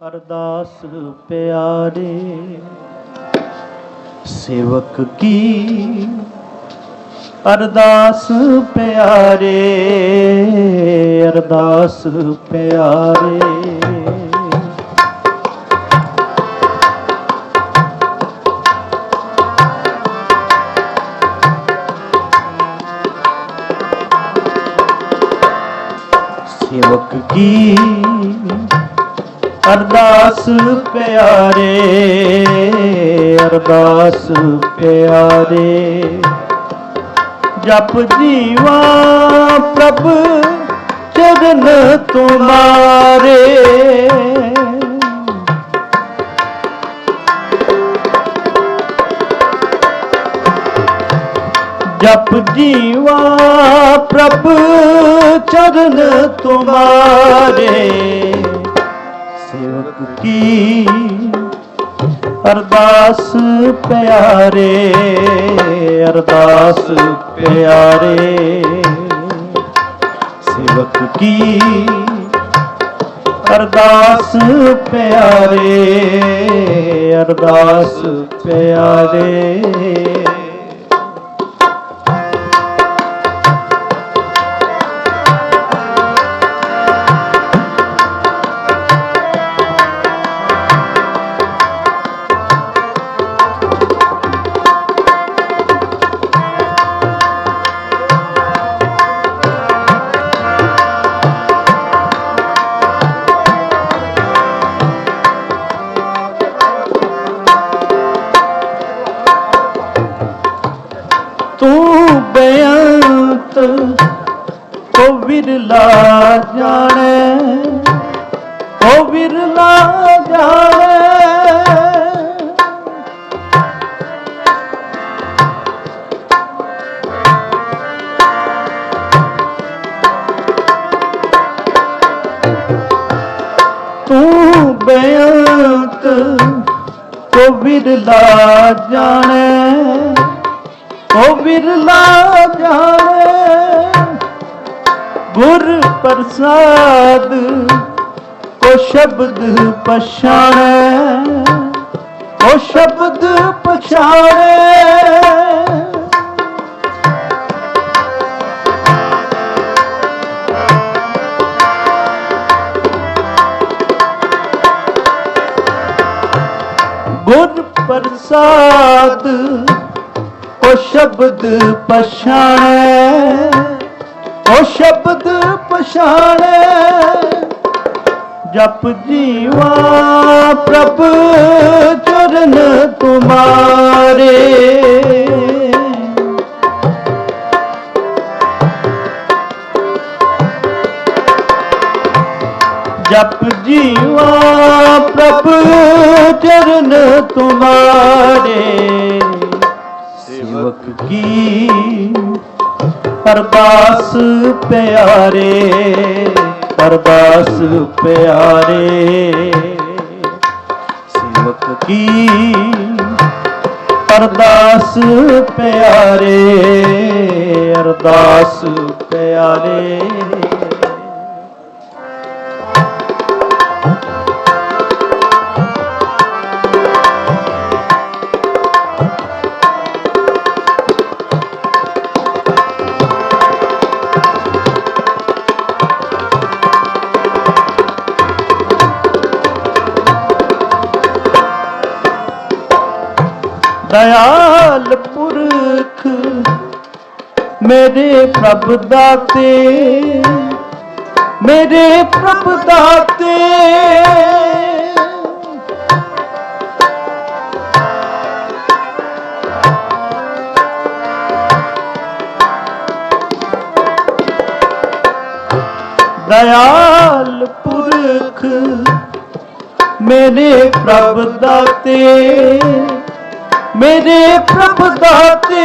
ਅਰਦਾਸ ਪਿਆਰੇ ਸੇਵਕ ਕੀ? ਅਰਦਾਸ ਪਿਆਰੇ ਅਰਦਾਸ ਪਿਆਰੇ। ਸੇਵਕ ਕੀ? ਅਰਦਾਸ ਪਿਆਰੇ ਅਰਦਾਸ ਪਿਆਰੇ। ਜਪ ਜੀਵਾ ਪ੍ਰਭ ਚਰਨ ਤੁਮਾਰੇ। ਜਪ ਜੀਵਾ ਪ੍ਰਭ ਚਰਨ ਤੁਮਾਰੇ। ਕੀ? ਅਰਦਾਸ ਪਿਆਰੇ ਅਰਦਾਸ ਪਿਆਰੇ। ਸੇਵਕ ਕੀ? ਅਰਦਾਸ ਪਿਆਰੇ ਅਰਦਾਸ ਪਿਆਰੇ। ਬੇਅੰਤ ਕੋ ਵਿਰਲਾ ਜਾਣੇ ਕੋ ਵਿਰਲਾ ਜਾਣੇ। ਤੂੰ ਬੇਅੰਤ ਕੋ ਵਿਰਲਾ ਜਾਣੇ। ਕੋ ਵਿਰਲਾ ਜਾਣੇ ਗੁਰ ਪ੍ਰਸਾਦ ਕੋ ਸ਼ਬਦ ਪਛਾਣੇ ਕੋ ਸ਼ਬਦ ਪਛਾਣੇ। ਗੁਰ ਪ੍ਰਸਾਦ ਉਹ ਸ਼ਬਦ ਪਛਾਣੇ, ਉਹ ਸ਼ਬਦ ਪਛਾਣੇ। ਜਪ ਜੀਵਾ ਪ੍ਰਭ, ਚਰਨ ਤੁਮਾਰੇ ਜਪ ਜੀਵਾ ਪ੍ਰਭ, ਚਰਨ ਤੁਮਾਰੇ ਕੀ? ਅਰਦਾਸ ਪਿਆਰੇ ਅਰਦਾਸ ਪਿਆਰੇ। ਸੇਵਕ ਕੀ? ਅਰਦਾਸ ਪਿਆਰੇ ਅਰਦਾਸ ਪਿਆਰੇ। ਦਇਆਲ ਪੁਰਖ ਮੇਰੇ ਪ੍ਰਭ ਦਾਤੇ ਮੇਰੇ ਪ੍ਰਭ ਦਾਤੇ। ਦਇਆਲ ਪੁਰਖ ਮੇਰੇ ਪ੍ਰਭ ਦਾਤੇ। ਮੇਰੇ ਪ੍ਰਭ ਦਾਤੇ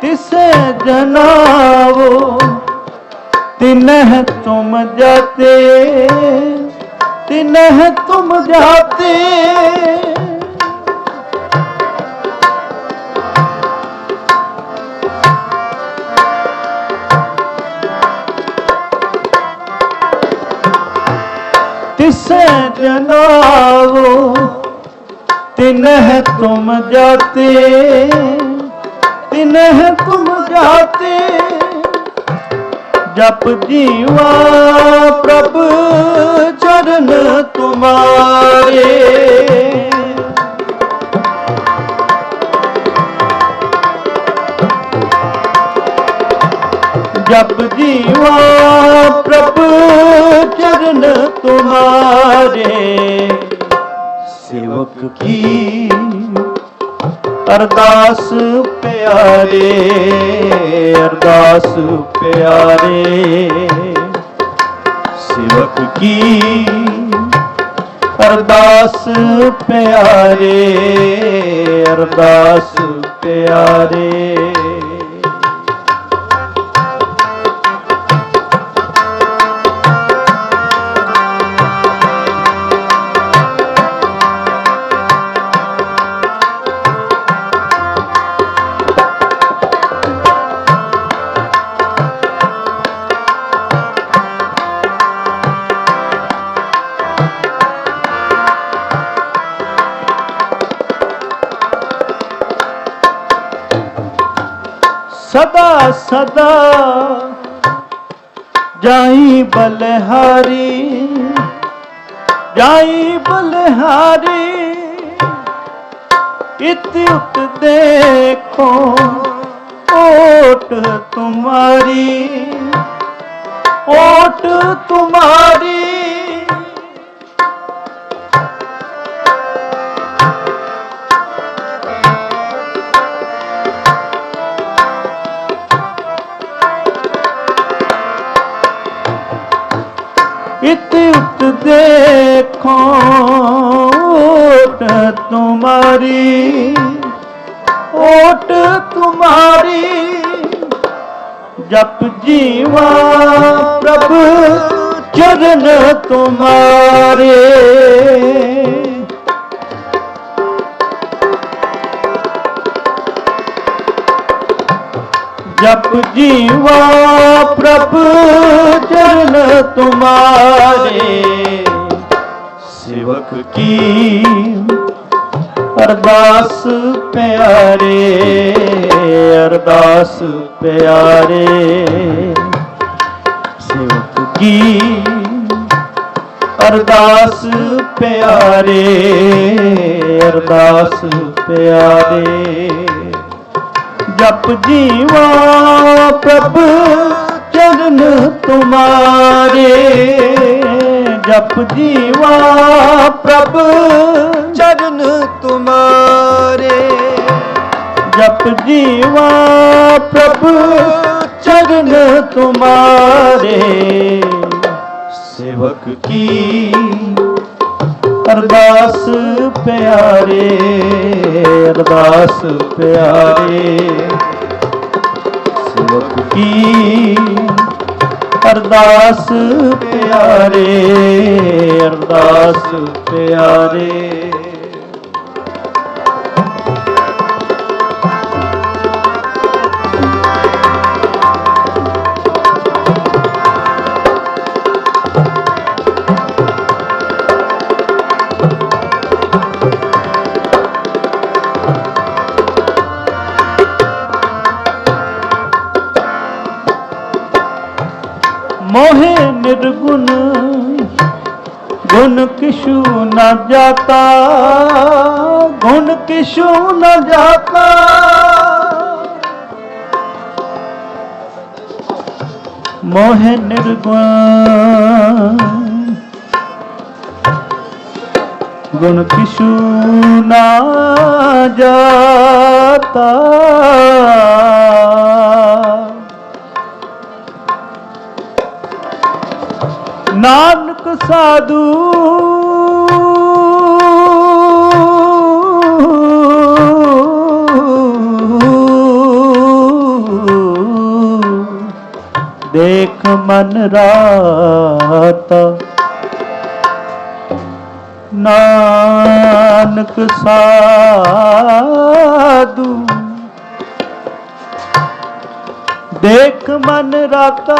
ਤਿਸੇ ਜਨਾਵੋ ਤਿਨਹ ਤੁਮ ਜਾਤੇ ਤਿਨਹ ਤੁਮ ਜਾਤੇ ਤਿਸੇ ਜਨਾਵੋ तिन्ह तुम जाते तिन्ह तुम जाते जप जीवा प्रभ चरण तुम्हारे जप जीवा प्रभ चरण तुम्हारे ਆਪ ਕੀ? ਅਰਦਾਸ ਪਿਆਰੇ ਅਰਦਾਸ ਪਿਆਰੇ। ਸਿਵਕ ਕੀ? ਅਰਦਾਸ ਪਿਆਰੇ ਅਰਦਾਸ ਪਿਆਰੇ। ਸਦਾ ਸਦਾ ਜਾਈ ਬਲਹਾਰੀ ਜਾਈ ਬਲਹਾਰੀ ਇਤ ਉਤ ਦੇਖੋ ਓਟ ਤੁਮਾਰੀ ਓਟ ਤੁਮਾਰੀ। ਇਤ ਉਤ ਦੇਖੋ ਤੁਮਾਰੀ ਓਟ ਤੁਮਾਰੀ। ਜਪ ਜੀਵਾ ਪ੍ਰਭ ਚਰਨ ਤੁਮਾਰੇ। जप जीवा प्रभु चरण तुम्हारे सेवक की अरदास प्यारे अरदास प्यारे सेवक की अरदास प्यारे अरदास प्यारे ਜਪ ਜੀਵਾ ਪ੍ਰਭ ਚਰਨ ਤੁਮਾਰੇ। ਜਪ ਜੀਵਾ ਪ੍ਰਭ ਚਰਨ ਤੁਮਾਰੇ। ਜਪ ਜੀਵਾ ਪ੍ਰਭ ਚਰਨ ਤੁਮਾਰੇ। ਸੇਵਕ ਕੀ ਅਰਦਾਸ ਪਿਆਰੇ ਅਰਦਾਸ ਪਿਆਰੇ। ਅਰਦਾਸ ਪਿਆਰੇ ਅਰਦਾਸ ਪਿਆਰੇ। गुण किशु न जाता गुण किशु न जाता मोहे निर्गुण गुण किशु न जाता ਨਾਨਕ ਸਾਧੂ ਮਨ ਰਾਤ। ਨਾਨਕ ਸਾਧੂ ਦੇਖ ਮਨ ਰਾਤਾ।